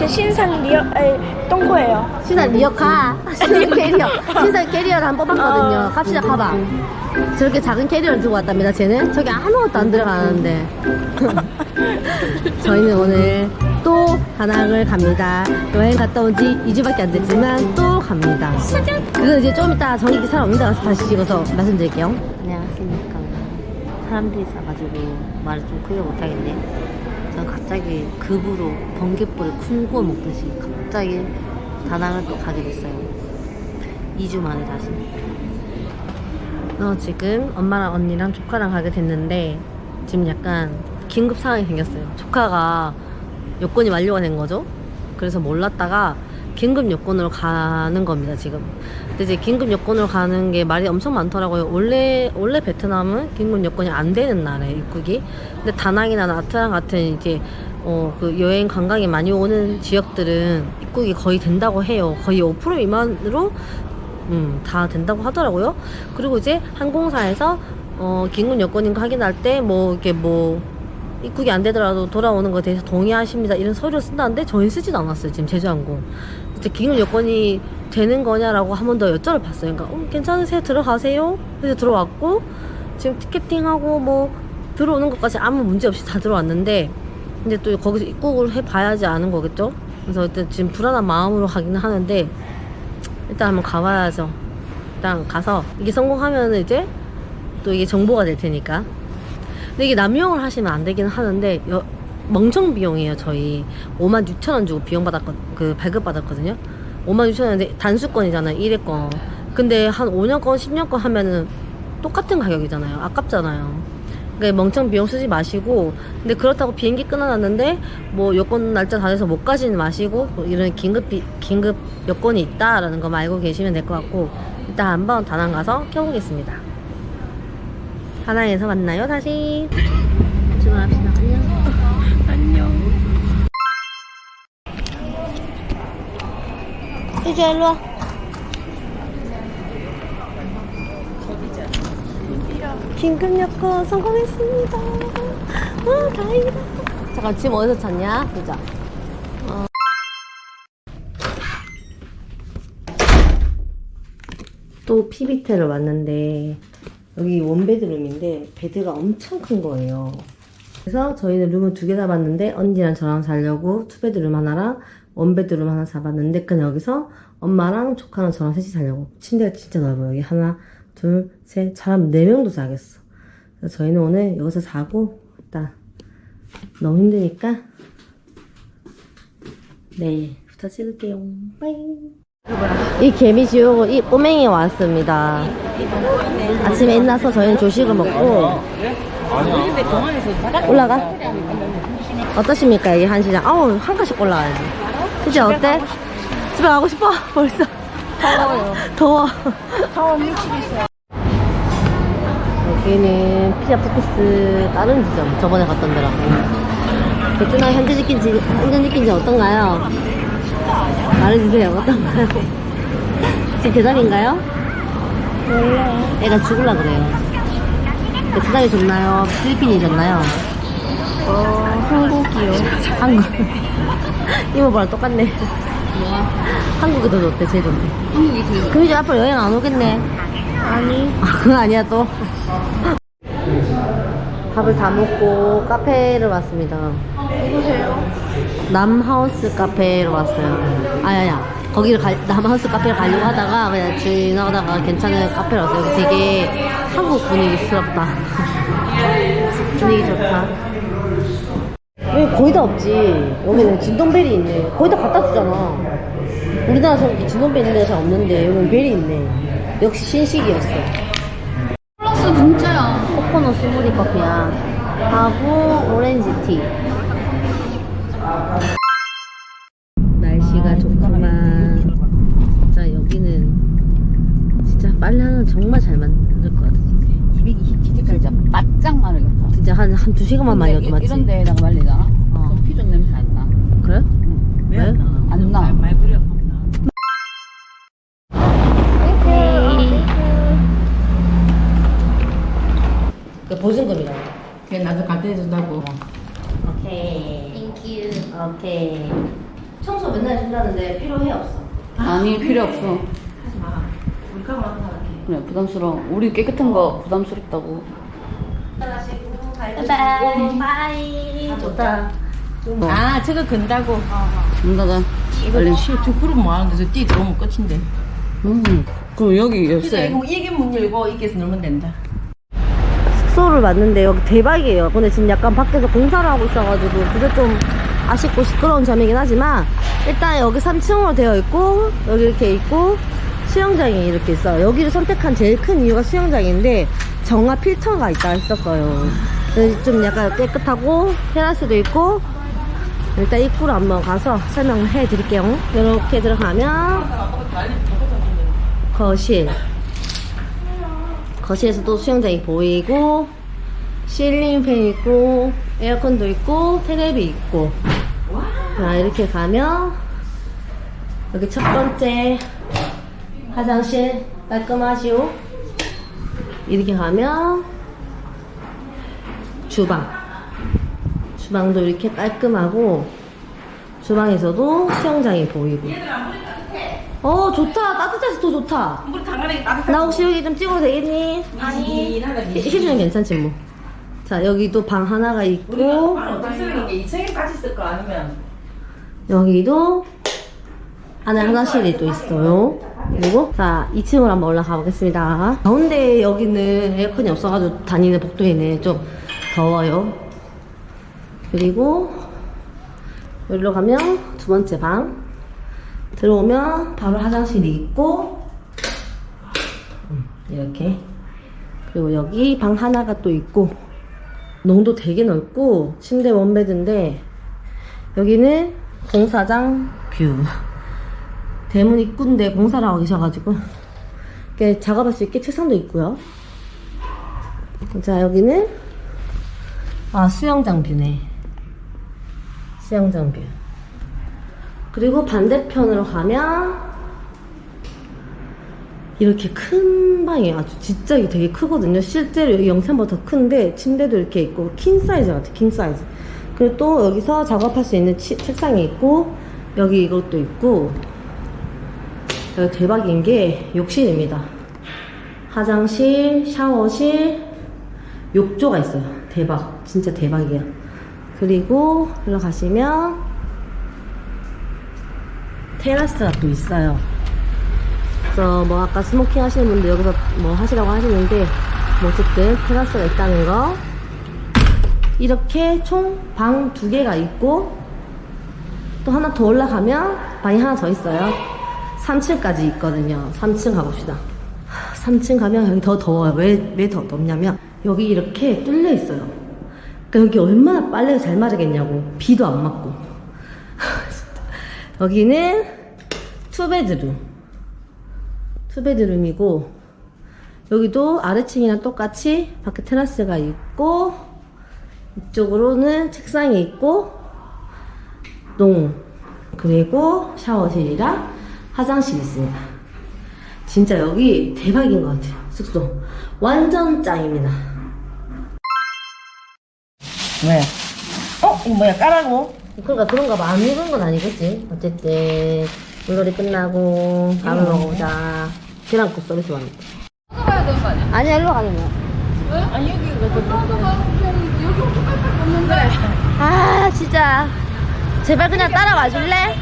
제 신상 리어 아니 똥꼬예요. 신상 리어카. 신상 캐리어. 신상 캐리어를 한 번 뽑았거든요. 어. 갑시다 가봐. 저렇게 작은 캐리어를 들고 왔답니다 쟤는. 저기 아무것도 안 들어가는데. 저희는 오늘 또 다낭을 갑니다. 여행 갔다 온 지 2주밖에 안 됐지만 또 갑니다. 그거 이제 좀 이따 전기 사람 옵니다 가서 다시 찍어서 말씀드릴게요. 안녕하십니까. 사람들이 있어가지고 말을 좀 크게 못하겠네. 저 갑자기 급으로 번개불에 쿵 구워 먹듯이 갑자기 다낭을 또 가게 됐어요. 2주 만에 다시. 어, 지금 엄마랑 언니랑 조카랑 가게 됐는데 지금 약간 긴급 상황이 생겼어요. 조카가 여권이 완료가 된 거죠? 그래서 몰랐다가 긴급 여권으로 가는 겁니다 지금. 근데 이제 긴급 여권으로 가는 게 말이 엄청 많더라고요. 원래 원래 베트남은 긴급 여권이 안 되는 나라예요 입국이. 근데 다낭이나 나트랑 같은 이제 어, 그 여행 관광이 많이 오는 지역들은 입국이 거의 된다고 해요 거의 5% 미만으로 음, 다 된다고 하더라고요. 그리고 이제 항공사에서 어, 긴급 여권인 거 확인할 때 뭐 이게 뭐 입국이 안 되더라도 돌아오는 거에 대해서 동의하십니다. 이런 서류를 쓴다는데 저희 쓰진 않았어요. 지금 제주항공. 이제 긴급 여권이 되는 거냐라고 한 번 더 여쭤를 봤어요. 그러니까 어, 괜찮으세요? 들어가세요. 그래서 들어왔고 지금 티켓팅하고 뭐 들어오는 것까지 아무 문제 없이 다 들어왔는데 근데 또 거기서 입국을 해봐야지 아는 거겠죠? 그래서 일단 지금 불안한 마음으로 가기는 하는데 일단 한번 가봐야죠. 일단 가서 이게 성공하면 이제 또 이게 정보가 될 테니까. 근데 이게 남용을 하시면 안 되긴 하는데 여- 멍청 비용이에요. 저희 5만 6천 원 주고 비용 받았거 그 발급 받았거든요. 5만 6천 원인데 단수권이잖아요. 1회권. 근데 한 5년권, 10년권 하면은 똑같은 가격이잖아요. 아깝잖아요. 그러니까 멍청 비용 쓰지 마시고 근데 그렇다고 비행기 끊어놨는데 뭐 여권 날짜 다 돼서 못 가지는 마시고 뭐 이런 긴급 비, 긴급 여권이 있다라는 거 알고 계시면 될 것 같고 일단 한번 다낭 가서 켜보겠습니다. 다낭에서 만나요 다시. 출발합시다. 안녕. 안녕. 이제 일로 와 긴급 여권 성공했습니다. 아 다행이다. 잠깐 짐 어디서 찾냐? 보자. 어. 또 피비테를 왔는데 여기 원베드룸인데 베드가 엄청 큰 거예요. 그래서 저희는 룸을 두 개 잡았는데 언니랑 저랑 자려고 투베드룸 하나랑 원베드룸 하나 잡았는데 그냥 여기서 엄마랑 조카랑 저랑 셋이 자려고. 침대가 진짜 넓어요. 여기 하나 둘셋 사람 네 명도 자겠어. 저희는 오늘 여기서 자고 일단 너무 힘드니까 내일부터 찍을게요. 빠이 이 개미 지우고 이 꼬맹이 왔습니다. 아침에 일어나서 저희는 조식을 먹고 올라가? 어떠십니까? 이 한시장? 아우 한 칸씩 올라가야지. 진짜 어때? 집에 가고 싶어? 벌써 더워요. 더워 육식이 있어요. 여기는 피자 포커스 다른 지점 저번에 갔던 데라고 베트남 현지 느낀지 현지 느낀지 어떤가요? 말해주세요 어떤가요? 지금 대답인가요? 몰라요. 애가 죽을라 그래요 베트남이 좋나요? 필리핀이 좋나요? 어, 한국이요. 한국 이모부랑 똑같네 한국이 더 좋대 제일 좋대. 한국이 그 그럼 이제 앞으로 여행 안 오겠네. 아니. 아, 그건 아니야 또. 밥을 다 먹고 카페를 왔습니다. 누구세요? 남하우스 카페로 왔어요. 아니 아니야. 거기를 가, 남하우스 카페를 가려고 하다가 그냥 지나가다가 괜찮은 카페를 왔어요. 되게 한국 분위기스럽다. 분위기 좋다 여기 거의 다 없지? 여기는 진동벨이 있네. 거의 다 갖다 주잖아. 우리나라에서 진동벨 있는 데가 잘 없는데 여기는 벨이 있네. 역시 신식이었어. 플러스 공짜야. 코코넛 스무디 커피야 하고 오렌지 티. 날씨가 좋구만. 진짜 여기는 진짜 빨래 하나 정말 잘 만들 것 같아 220kg까지 바짝 마르겠다. 진짜 한, 한 두 시간만 말려도 맞지? 이런 데다가 말리잖아. 어. 그럼 피존 냄새 안 나. 그래? 왜? 안 나. 말 뿌려. 그 보증금이라고 걔 나도 갖다 준다고. 오케이 땡큐 오케이 청소 맨날 해준다는데 필요해 없어. 아니 필요 없어 하지 마. 우리 가만 할게. 그래 부담스러워 우리 깨끗한 거 부담스럽다고. 따라시고 바이. 바이. 좋다. 아 저거 건다고. 문 닫아 이거 쉬저 그럼 뭐 하는데 저뛰 들어오면 끝인데. 음. 그럼 여기 그래서 열쇠 이거 이게 문 열고 이게서 넣으면 된다. 숙소를 왔는데 여기 대박이에요. 근데 지금 약간 밖에서 공사를 하고 있어가지고 그게 좀 아쉽고 시끄러운 점이긴 하지만 일단 여기 3층으로 되어 있고 여기 이렇게 있고 수영장이 이렇게 있어요. 여기를 선택한 제일 큰 이유가 수영장인데 정화 필터가 있다 했었어요. 좀 약간 깨끗하고 테라스도 있고 일단 입구로 한번 가서 설명해 드릴게요. 이렇게 들어가면 거실 거실에서도 수영장이 보이고 실링팬 있고 에어컨도 있고 테레비 있고 자 이렇게 가면 여기 첫 번째 화장실 깔끔하시오. 이렇게 가면 주방. 주방도 이렇게 깔끔하고 주방에서도 수영장이 보이고. 어 좋다. 따뜻해서 더 좋다. 물 당연히 따뜻한 나 혹시 여기 좀 찍어도 되겠니? 아니. 희주는 괜찮지 뭐. 자 여기도 방 하나가 있고. 우리가 어떤 쓰는 게 2층에 같이 쓸거 아니면. 여기도 안에 화장실이 또 있어요. 그리고 자 2층으로 한번 올라가 보겠습니다. 가운데 여기는 에어컨이 없어가지고 다니는 복도에는 좀 더워요. 그리고 여기로 가면 두 번째 방 들어오면 바로 화장실이 있고 음, 이렇게 그리고 여기 방 하나가 또 있고 농도 되게 넓고 침대 원베드인데 여기는 공사장 뷰 대문 입구인데 공사를 하고 계셔가지고 이렇게 작업할 수 있게 책상도 있고요 자 여기는 아 수영장 뷰네 수영장 뷰 그리고 반대편으로 가면 이렇게 큰 방이에요. 아주 진짜 이게 되게 크거든요. 실제로 여기 영상보다 더 큰데 침대도 이렇게 있고 킹 사이즈 같아. 킹 사이즈. 그리고 또 여기서 작업할 수 있는 치- 책상이 있고 여기 이것도 있고 대박인 게 욕실입니다. 화장실, 샤워실, 욕조가 있어요. 대박. 진짜 대박이야. 그리고 올라가시면 테라스가 또 있어요. 그래서 뭐 아까 스모킹 하시는 분들 여기서 뭐 하시라고 하시는데 뭐 어쨌든 테라스가 있다는 거 이렇게 총 방 두 개가 있고 또 하나 더 올라가면 방이 하나 더 있어요 3층까지 있거든요. 3층 가봅시다. 3층 가면 여기 더 더워요. 왜 왜 더 덥냐면 여기 이렇게 뚫려 있어요. 그러니까 여기 얼마나 빨래가 잘 마르겠냐고. 비도 안 맞고. 여기는 투베드룸. 투베드룸이고 여기도 아래층이랑 똑같이 밖에 테라스가 있고 이쪽으로는 책상이 있고 농 그리고 샤워실이랑 화장실이 있습니다 진짜 여기 대박인 것 같아요 숙소 완전 짱입니다 왜? 어? 이거 뭐야 까라고? 그러니까 그런가 봐. 안 익은 건 아니겠지. 어쨌든 물놀이 끝나고 밥을 먹어보자. 계란국 서비스 왔는데. 가야 되는 거 아니야? 아니야, 일로 가는 거야. 아니 여기 여기 엄청 깔깔 없는데. 아, 진짜. 제발 그냥 따라와 줄래?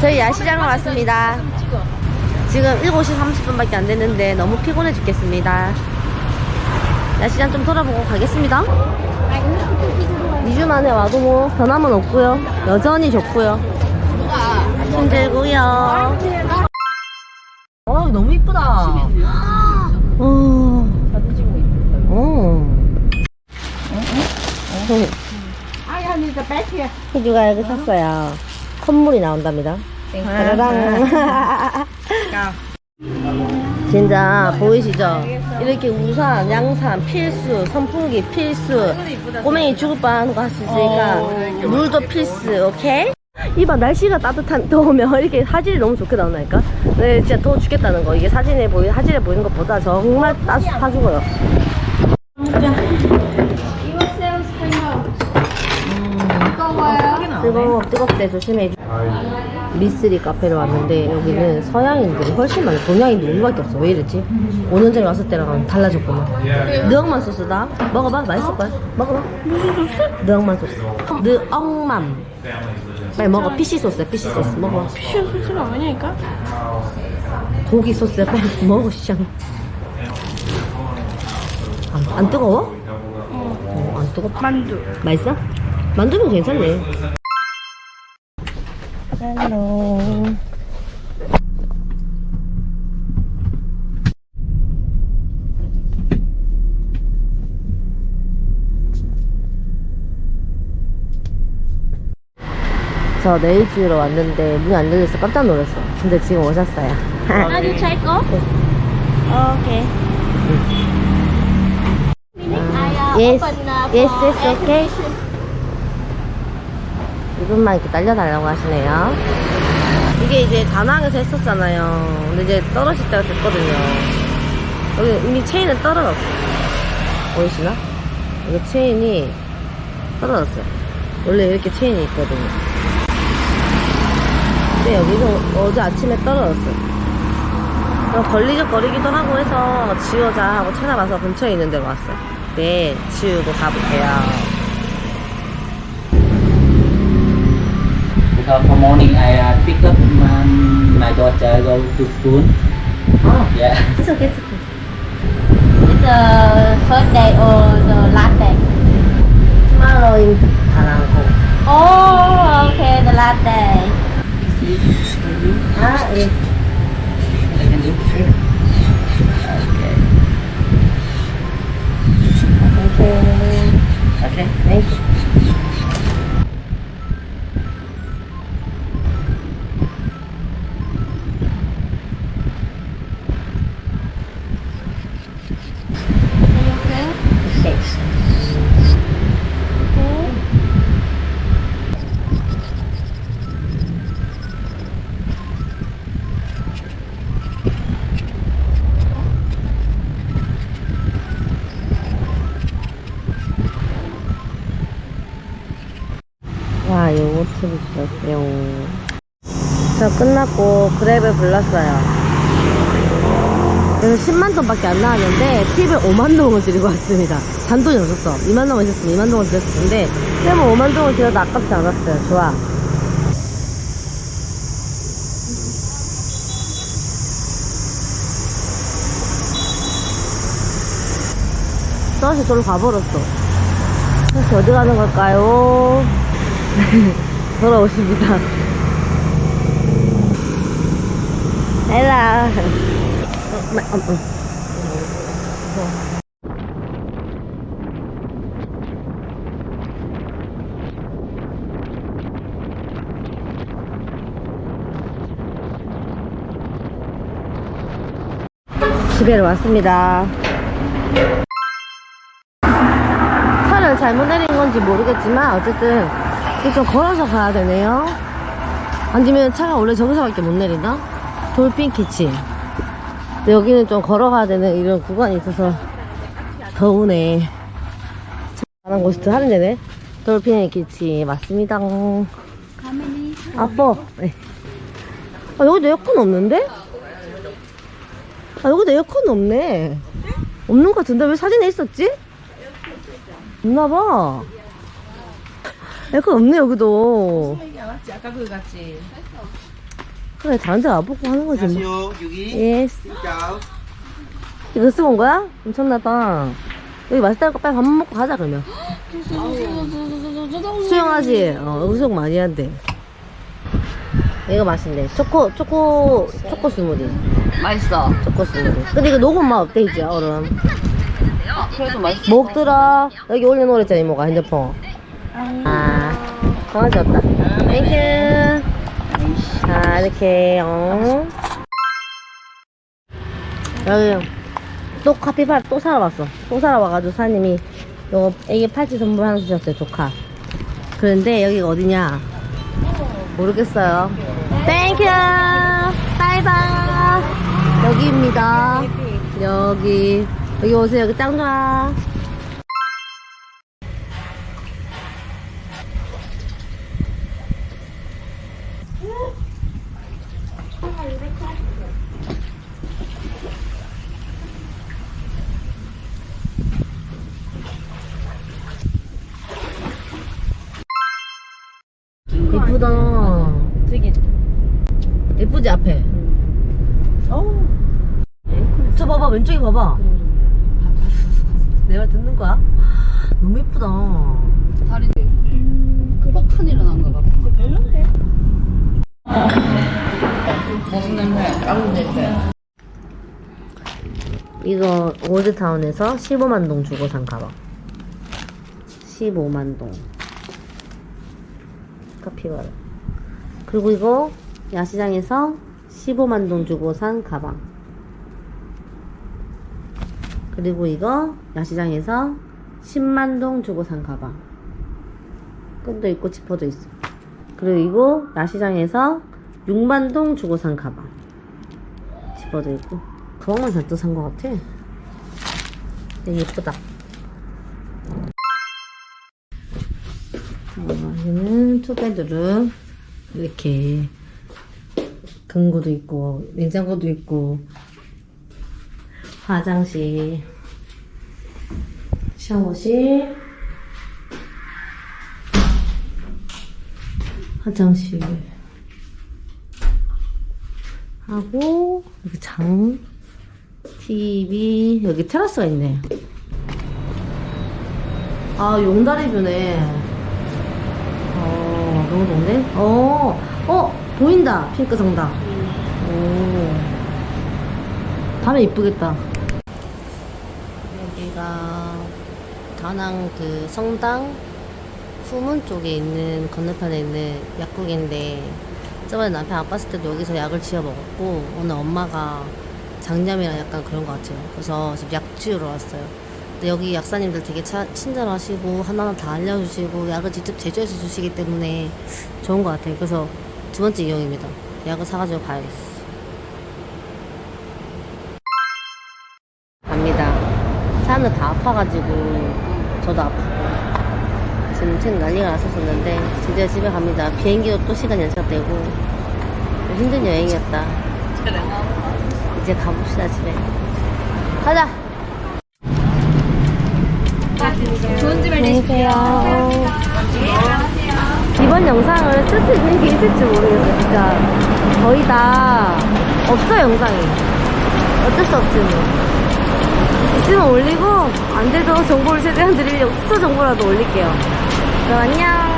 저희 야시장을 왔습니다. 지금 7시 30분밖에 안 됐는데 너무 피곤해 죽겠습니다. 야시장 좀 돌아보고 가겠습니다. 2주 만에 와도 뭐 변함은 없고요. 여전히 좋고요. 힘들고요. 어, 너무 이쁘다. 어. 어. 언니 저 뺄게요 희주가 여기 샀어요. 선물이 나온답니다. 짜라랑. 진짜 보이시죠? 이렇게 우산, 양산 필수, 선풍기 필수, 꼬맹이 죽을 뻔한 거 할 수 있으니까 물도 필수, 오케이? 이봐 날씨가 따뜻한 더우면 이렇게 사진이 너무 좋게 나온다니까. 네, 진짜 더워 죽겠다는 거. 이게 사진에 보이 사진에 보이는 것보다 정말 따뜻하고요. 이거 세우 스탠다우. 이거 뭐예요? 뜨거워 뜨겁대 조심해. 미쓰리 카페로 왔는데 여기는 서양인들이 훨씬 많아. 동양인들 우리밖에 없어. 왜 이랬지? 5년 전에 왔을 때랑 달라졌구나 느엉만 소스다 먹어봐 맛있을 거야 먹어봐. 무슨 소스? 느엉만 소스 느엉만 빨리 먹어. 피시 소스야 피시 소스. 먹어 피쉬 소스는 아니니까? 고기 소스야 빨리 먹어 시장. 안, 안 뜨거워? 어, 안 뜨겁 만두. 맛있어? 만두면 괜찮네 헬로. 저 네일 지우러 왔는데 문이 안 열려서 깜짝 놀랐어. 근데 지금 오셨어요. 나도 잘 거? 오케이. yes, yes, yes, okay. 이분만 이렇게 날려달라고 하시네요. 이게 이제 다낭에서 했었잖아요. 근데 이제 떨어질 때가 됐거든요. 여기 이미 체인은 떨어졌어. 보이시나? 이거 체인이 떨어졌어요. 원래 이렇게 체인이 있거든요. 근데 여기서 어제 아침에 떨어졌어요. 걸리적거리기도 하고 해서 지우자 하고 찾아봐서 근처에 있는 데로 왔어요. 네, 지우고 가볼게요. because for morning I uh, pick up my, my daughter go to school. Oh. Yeah. It's okay. It's okay. It's the first day or the last day? Tomorrow in Oh, okay. The last day. Ah. Eh. Okay. Okay. Okay. Thank you. 저 끝났고 그랩을 불렀어요. 그래서 10만 동밖에 안 나왔는데 팁을 5만 동을 드리고 왔습니다. 잔돈이 없었어. 2만 동을 있었으면 2만 동을 드렸을 텐데 팁을 5만 동을 드려도 아깝지 않았어요. 좋아. 버스 저로 가버렸어. 버스 어디 가는 걸까요? 돌아오십니다. 어, 마- 어, 어. 집에로 왔습니다. 차를 잘못 내린 건지 모르겠지만 어쨌든 이좀 걸어서 가야 되네요. 아니면 차가 원래 저기서밖에 못 내리나? 돌핀 키친. 여기는 좀 걸어가야 되는 이런 구간이 있어서 더우네. 가는 곳이 더 할인되네. 돌핀 키친 맞습니다. 아빠. 네. 아 여기도 에어컨 없는데? 아 여기도 에어컨 없네. 없는 것 같은데 왜 사진에 있었지? 없나봐. 에어컨 없네 여기도. 아까 그거 같지? 그래 다른 데 와보고 하는 거지 뭐. Yo, Yugi. 예스. Chào. 이거 쓰고 온 거야? 엄청나다. 여기 맛있다니까 빨리 밥 먹고 가자 그러면. 수영하지? 어 여기 수영 많이 한대. 이거 맛있네. 초코 초코 초코 스무디. 맛있어. 초코 스무디. 근데 이거 녹음 맛 어때 이제 얼음? 그래도 맛있어. 목 들어. 여기 올려놓으랬잖아 이모가 핸드폰. 아 강아지 왔다. 땡큐. 자 이렇게 어. 여기 또 카피바라 또 사러 왔어. 또 사러 와가지고 사장님이 요 애기 팔찌 선물 하나 주셨어요 조카. 그런데 여기가 어디냐? 모르겠어요. 땡큐. 바이바이. 여기입니다. 여기 여기 오세요. 여기 짱 좋아. 예쁘다. 되게 예쁘지 앞에. 어. 저 봐봐 왼쪽에 봐봐. 내말 듣는 거야? 너무 예쁘다. 다리 폭탄 일어난 거 같아. 별론데. 무슨 냄새? 아무 냄새. 이거 올드타운에서 15만 동 주고 산 가방. 15만 동. 카피바라. 그리고 이거 야시장에서 15만 동 주고 산 가방. 그리고 이거 야시장에서 10만 동 주고 산 가방. 끈도 있고 지퍼도 있어. 그리고 이거 야시장에서 6만 동 주고 산 가방. 지퍼도 있고. 가방만 잔뜩 산 것 같아. 되게 예쁘다. 어, 여기는 투베드룸. 이렇게 금고도 있고, 냉장고도 있고, 화장실, 샤워실, 화장실, 하고, 여기 장, TV, 여기 테라스가 있네. 아, 용다리 뷰네. 어, 너무 좋은데? 어, 어, 보인다. 핑크 성당. 오. 밤에 이쁘겠다. 여기가 다낭 그 성당 후문 쪽에 있는 건너편에 있는 약국인데 저번에 남편 아팠을 때도 여기서 약을 지어 먹었고 오늘 엄마가 장염이랑 약간 그런 것 같아요. 그래서 지금 약 지으러 왔어요. 근데 여기 약사님들 되게 차, 친절하시고 하나하나 다 알려주시고 약을 직접 제조해서 주시기 때문에 좋은 것 같아요. 그래서 두 번째 이용입니다. 약을 사가지고 가야겠어. 사람들 다 아파가지고 저도 아프고 지금 책 난리가 났었었는데 드디어 집에 갑니다. 비행기도 또 시간 연착되고 좀 힘든 여행이었다. 이제 가봅시다 집에. 가자. 좋은 집을 안녕하세요. 이번 영상을 쓸 수 있는 게 있을지 모르겠어요. 진짜 거의 다 없어 영상이. 어쩔 수 없지 뭐. 있으면 올리고 안 돼도 정보를 최대한 드리려고 수소 정보라도 올릴게요. 그럼 안녕.